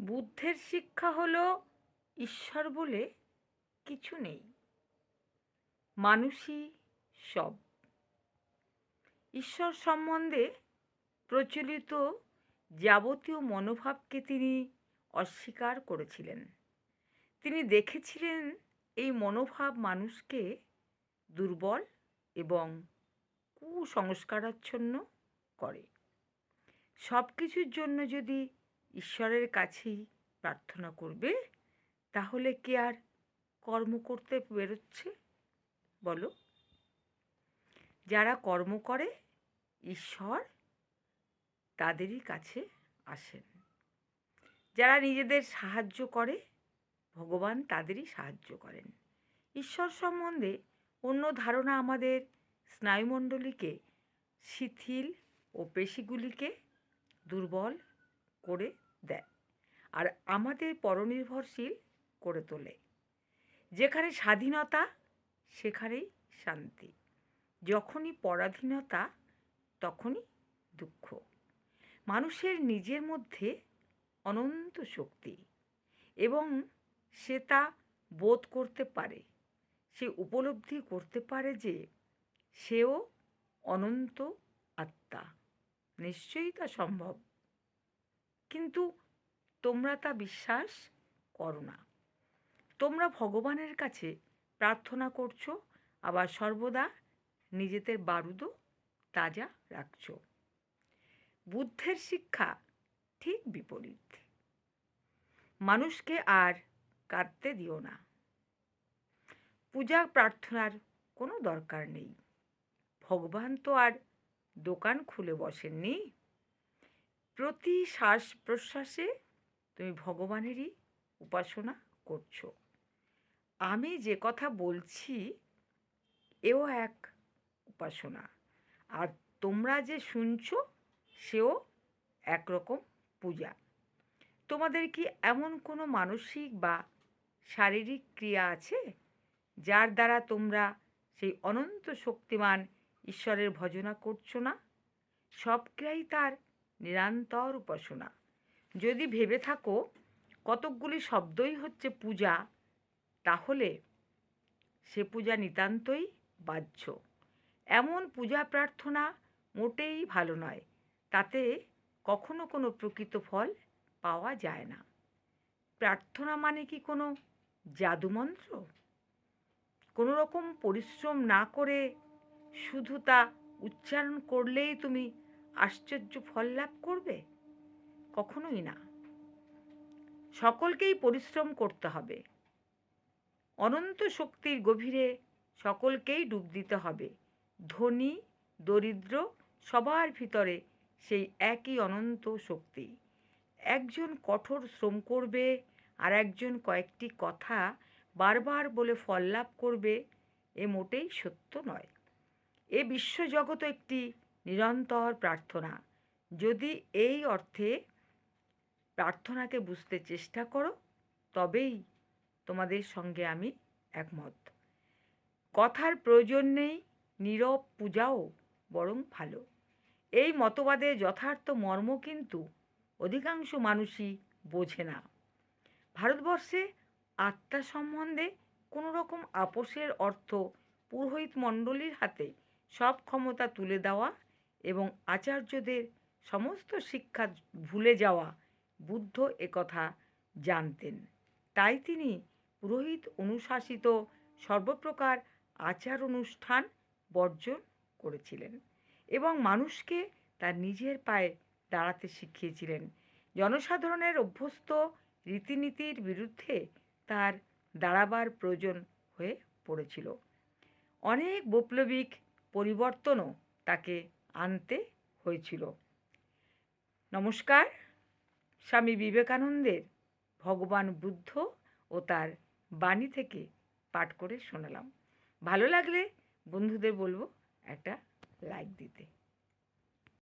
বুদ্ধের শিক্ষা হলো ঈশ্বর বলে কিছু নেই। মানুষই সব। ঈশ্বর সম্বন্ধে প্রচলিত যাবতীয় মনোভাবকে তিনি অস্বীকার করেছিলেন। তিনি দেখেছিলেন এই মনোভাব মানুষকে দুর্বল এবং কুসংস্কারাচ্ছন্ন করে। সব কিছুর জন্য যদি ঈশ্বরের কাছেই প্রার্থনা করবে, তাহলে কি আর কর্ম করতে বেরোচ্ছে? বলো। যারা কর্ম করে, ঈশ্বর তাদেরই কাছে আসেন। যারা নিজেদের সাহায্য করে, ভগবান তাদেরই সাহায্য করেন। ঈশ্বর সম্বন্ধে অন্য ধারণা আমাদের স্নায়ুমণ্ডলীকে, শিথিল ও পেশিগুলিকে দুর্বল করে দেয় আর আমাদের পরনির্ভরশীল করে তোলে। যেখানে স্বাধীনতা, সেখানেই শান্তি। যখনই পরাধীনতা, তখনই দুঃখ। মানুষের নিজের মধ্যে অনন্ত শক্তি এবং সে তা বোধ করতে পারে, সে উপলব্ধি করতে পারে যে সেও অনন্ত আত্মা। নিশ্চয়ই তা সম্ভব। কিন্তু তোমরা তা বিশ্বাস করো না। তোমরা ভগবানের কাছে প্রার্থনা করছ, আবার সর্বদা নিজেদের বারুদও তাজা রাখছ। বুদ্ধের শিক্ষা ঠিক বিপরীত। মানুষকে আর কাঁদতে দিও না। পূজা প্রার্থনার কোনো দরকার নেই। ভগবান তো আর দোকান খুলে বসেননি। প্রতি শ্বাস প্রশ্বাসে তুমি ভগবানেরই উপাসনা করছ। আমি যে কথা বলছি, এও এক উপাসনা। আর তোমরা যে শুনছো, সেও একরকম পূজা। তোমাদের কি এমন কোনো মানসিক বা শারীরিক ক্রিয়া আছে, যার দ্বারা তোমরা সেই অনন্ত শক্তিমান ঈশ্বরের ভজনা করছ না? সব ক্রিয়াই তার নিরন্তর উপাসনা। যদি ভেবে থাকো কতকগুলি শব্দই হচ্ছে পূজা, তাহলে সে পূজা নিতান্তই বাহ্য। এমন পূজা প্রার্থনা মোটেই ভালো নয়, তাতে কখনো কোনো প্রকৃত ফল পাওয়া যায় না। প্রার্থনা মানে কি কোনো জাদুমন্ত্র? কোনো রকম পরিশ্রম না করে শুধু তা উচ্চারণ করলেই তুমি আশ্চর্য ফল লাভ করবে? কখনোই না। সকলকেই পরিশ্রম করতে হবে। অনন্ত শক্তির গভীরে সকলকেই ডুব দিতে হবে। ধনী, দরিদ্র, সবার ভিতরে সেই একই অনন্ত শক্তি। একজন কঠোর শ্রম করবে আর একজন কয়েকটি কথা বারবার বলে ফল লাভ করবে, এ মোটেই সত্য নয়। এ বিশ্বজগৎ একটি নিরন্তর প্রার্থনা। যদি এই অর্থে প্রার্থনাকে বুঝতে চেষ্টা করো, তবেই তোমাদের সঙ্গে আমি একমত। কথার প্রয়োজন নেই, নীরব পূজাও বরং ভালো। এই মতবাদের যথার্থ মর্ম কিন্তু অধিকাংশ মানুষই বোঝে না। ভারতবর্ষে আত্মা সম্বন্ধে কোনো রকম আপোষের অর্থ পুরোহিত মণ্ডলীর হাতে সব ক্ষমতা তুলে দেওয়া এবং আচার্যদের সমস্ত শিক্ষা ভুলে যাওয়া বুদ্ধ একথা জানতেন। তাই তিনি পুরোহিত অনুশাসিত সর্বপ্রকার আচার অনুষ্ঠান বর্জন করেছিলেন এবং মানুষকে তার নিজের পায়ে দাঁড়াতে শিখিয়েছিলেন। জনসাধারণের অভ্যস্ত রীতিনীতির বিরুদ্ধে তার দাঁড়াবার প্রয়োজন হয়ে পড়েছিল। অনেক বৈপ্লবিক পরিবর্তনও তাকে আনতে হয়েছিল। নমস্কার, স্বামী বিবেকানন্দের ভগবান বুদ্ধ ও তার বাণী থেকে পাঠ করে শোনালাম। ভালো লাগলে বন্ধুদের বলব একটা লাইক দিতে।